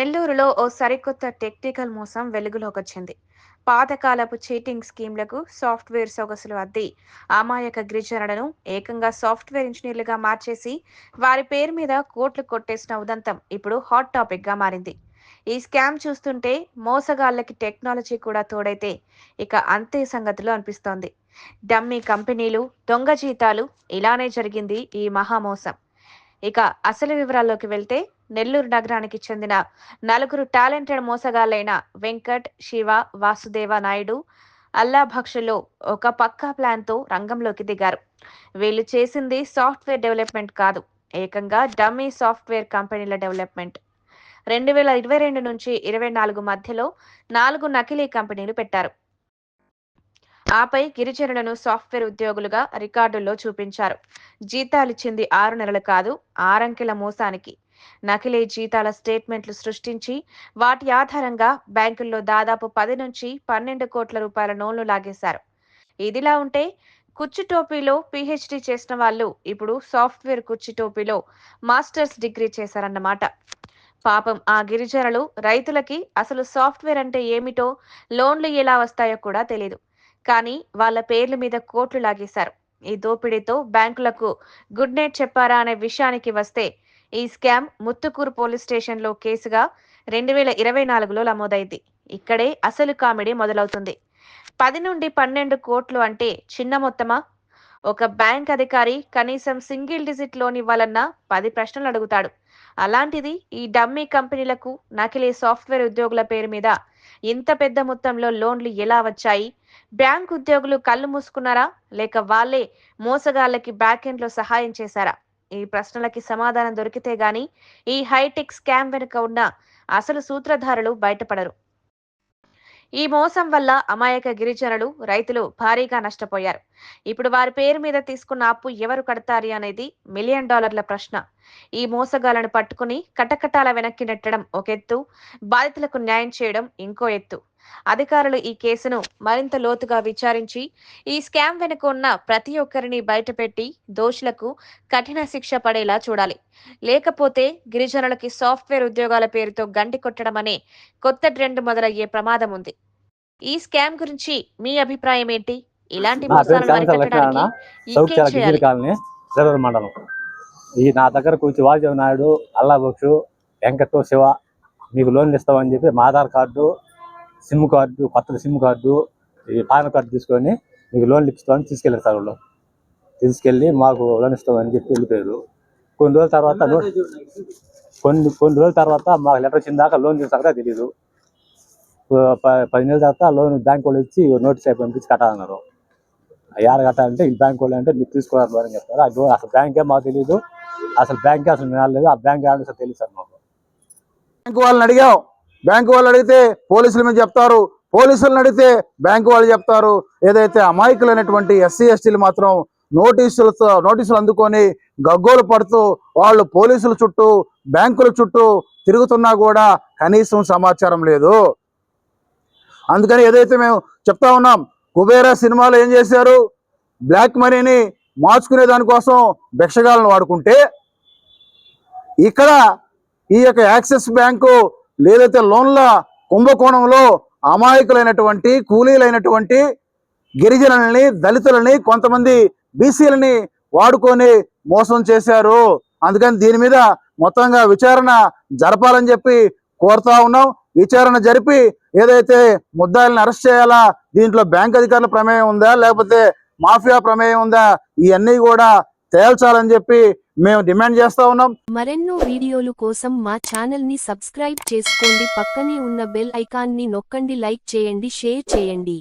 నెల్లూరులో ఓ సరికొత్త టెక్నికల్ మోసం వెలుగులోకి వచ్చింది పాతకాలపు చీటింగ్ స్కీమ్లకు సాఫ్ట్వేర్ సొగసులు అద్ది అమాయక గిరిజనులను ఏకంగా సాఫ్ట్వేర్ ఇంజనీర్లుగా మార్చేసి వారి పేరు మీద కోట్లు కొట్టేసిన ఉదంతం ఇప్పుడు హాట్ టాపిక్గా మారింది. ఈ స్కామ్ చూస్తుంటే మోసగాళ్ళకి టెక్నాలజీ కూడా తోడైతే ఇక అంతే సంగతిలో అనిపిస్తోంది. డమ్మీ కంపెనీలు దొంగ జీతాలు ఇలానే జరిగింది ఈ మహామోసం ఇక అసలు వివరాల్లోకి వెళ్తే నెల్లూరు నగరానికి చెందిన నలుగురు టాలెంటెడ్ మోసగాళ్ళైన వెంకట్ శివ వాసుదేవ నాయుడు అల్లాభక్షలో ఒక పక్కా ప్లాన్తో రంగంలోకి దిగారు. వీళ్ళు చేసింది సాఫ్ట్వేర్ డెవలప్మెంట్ కాదు ఏకంగా డమ్మీ సాఫ్ట్వేర్ కంపెనీల డెవలప్మెంట్. రెండు వేల ఇరవై రెండు నుంచి ఇరవై నాలుగు మధ్యలో నాలుగు నకిలీ కంపెనీలు పెట్టారు. ఆపై గిరిజనులను సాఫ్ట్వేర్ ఉద్యోగులుగా రికార్డుల్లో చూపించారు. జీతాలిచ్చింది ఆరు నెలలు కాదు ఆరంకెల మోసానికి. నకిలీ జీతాల స్టేట్మెంట్లు సృష్టించి వాటి ఆధారంగా బ్యాంకుల్లో దాదాపు పది నుంచి పన్నెండు కోట్ల రూపాయల లోన్లు లాగేశారు. ఇదిలా ఉంటే కుచ్చి టోపీలో పిహెచ్డి చేసిన వాళ్ళు ఇప్పుడు సాఫ్ట్వేర్ కుచ్చి టోపీలో మాస్టర్స్ డిగ్రీ చేశారన్నమాట. పాపం ఆ గిరిజనులు రైతులకి అసలు సాఫ్ట్వేర్ అంటే ఏమిటో లోన్లు ఎలా వస్తాయో కూడా తెలియదు కానీ వాళ్ళ పేర్ల మీద కోట్లు లాగేశారు. ఈ దోపిడీతో బ్యాంకులకు గుడ్ నైట్ చెప్పారా అనే విషయానికి వస్తే ఈ స్కామ్ ముత్తుకూరు పోలీస్ స్టేషన్లో కేసుగా రెండు వేల ఇరవై నాలుగులో నమోదైంది. ఇక్కడే అసలు కామెడీ మొదలవుతుంది. పది నుండి పన్నెండు కోట్లు అంటే చిన్న మొత్తమా? ఒక బ్యాంక్ అధికారి కనీసం సింగిల్ డిజిట్ లోన్ ఇవ్వాలన్నా పది ప్రశ్నలు అడుగుతాడు. అలాంటిది ఈ డమ్మీ కంపెనీలకు నకిలీ సాఫ్ట్వేర్ ఉద్యోగుల పేరు మీద ఇంత పెద్ద మొత్తంలో లోన్లు ఎలా వచ్చాయి? బ్యాంక్ ఉద్యోగులు కళ్ళు మూసుకున్నారా? లేక వాళ్ళే మోసగాళ్ళకి బ్యాక్ ఎండ్లో సహాయం చేశారా? ఈ ప్రశ్నలకి సమాధానం దొరికితే గాని ఈ హైటెక్ స్కామ్ వెనుక ఉన్న అసలు సూత్రధారులు బయటపడరు. ఈ మోసం వల్ల అమాయక గిరిజనులు రైతులు భారీగా నష్టపోయారు. ఇప్పుడు వారి పేరు మీద తీసుకున్న అప్పు ఎవరు కడతారు అనేది మిలియన్ డాలర్ల ప్రశ్న. ఈ మోసగాలను పట్టుకుని కటకటాల వెనక్కి నెట్టడం ఒక ఎత్తు బాధితులకు న్యాయం చేయడం ఇంకో ఎత్తు. అధికారులు ఈ కేసును మరింత లోతుగా విచారించి ఈ స్కామ్ వెనుక ఉన్న ప్రతి ఒక్కరిని బయటపెట్టి దోషులకు కఠిన శిక్ష పడేలా చూడాలి. లేకపోతే గిరిజనులకి సాఫ్ట్వేర్ ఉద్యోగాల పేరుతో గండి కొట్టడం అనే కొత్త ట్రెండ్ మొదలయ్యే ప్రమాదం ఉంది. ఈ స్కామ్ గురించి మీ అభిప్రాయం ఏంటి? ఇలాంటి మోసాలను అరికట్టడానికి ఇంకేం చేయాలి? మండలం. ఈ నా దగ్గర కూర్చి వాజీవ్ నాయుడు అల్లాబక్షు వెంకట శివ మీకు లోన్లు ఇస్తామని చెప్పి మా ఆధార్ కార్డు సిమ్ కార్డు కొత్త సిమ్ కార్డు ఈ పాన్ కార్డు తీసుకొని మీకు లోన్లు ఇస్తామని తీసుకెళ్ళారు సార్ వాళ్ళు. తీసుకెళ్ళి మాకు లోన్ ఇస్తామని చెప్పి వెళ్ళిపోయారు. కొన్ని రోజుల తర్వాత కొన్ని కొన్ని రోజుల తర్వాత మాకు లెటర్ వచ్చిన దాకా లోన్ తీసుకుంటా తెలియదు. పది నెలల తర్వాత లోన్ బ్యాంక్ వాళ్ళు ఇచ్చి నోటీస్ అయి పంపించి కట్టాలన్నారు. యాడ కట్టాలంటే ఈ బ్యాంక్ వాళ్ళు అంటే మీరు తీసుకోవాలి అని చెప్తారు. అది అసలు బ్యాంకే మాకు తెలియదు అసలు బ్యాంకే అసలు వినాలేదు. ఆ బ్యాంక్ అసలు తెలియదు సార్ మాకు. బ్యాంకు వాళ్ళని అడిగాం. బ్యాంకు వాళ్ళు అడిగితే పోలీసుల మీద చెప్తారు. పోలీసులను అడిగితే బ్యాంకు వాళ్ళు చెప్తారు. ఏదైతే అమాయకులు అనేటువంటి ఎస్సీ ఎస్టీలు మాత్రం నోటీసులతో నోటీసులు అందుకొని గగ్గోలు పడుతూ వాళ్ళు పోలీసుల చుట్టూ బ్యాంకుల చుట్టూ తిరుగుతున్నా కూడా కనీసం సమాచారం లేదు. అందుకని ఏదైతే మేము చెప్తా ఉన్నాం కుబేరా సినిమాలో ఏం చేశారు? బ్లాక్ మనీని మార్చుకునే దానికోసం భిక్షగాలను వాడుకుంటే ఇక్కడ ఈ యొక్క యాక్సిస్ బ్యాంకు లేదైతే లోన్ల కుంభకోణంలో అమాయకులైనటువంటి కూలీలైనటువంటి గిరిజనులని దళితులని కొంతమంది బీసీలని వాడుకొని మోసం చేశారు. అందుకని దీని మీద మొత్తంగా విచారణ జరపాలని చెప్పి కోరుతా ఉన్నాం. విచారణ జరిపి ఏదైతే ముద్దాయిలను అరెస్ట్ చేయాలా దీంట్లో బ్యాంక్ అధికారుల ప్రమేయం ఉందా లేకపోతే మాఫియా ప్రమేయం ఉందా ఇవన్నీ కూడా తేల్చాలని చెప్పి మేము డిమాండ్ చేస్తా ఉన్నాం. మరెన్నో వీడియోలు కోసం మా ఛానల్ని సబ్స్క్రైబ్ చేసుకోండి. పక్కనే ఉన్న బెల్ ఐకాన్ని నొక్కండి లైక్ చేయండి షేర్ చేయండి.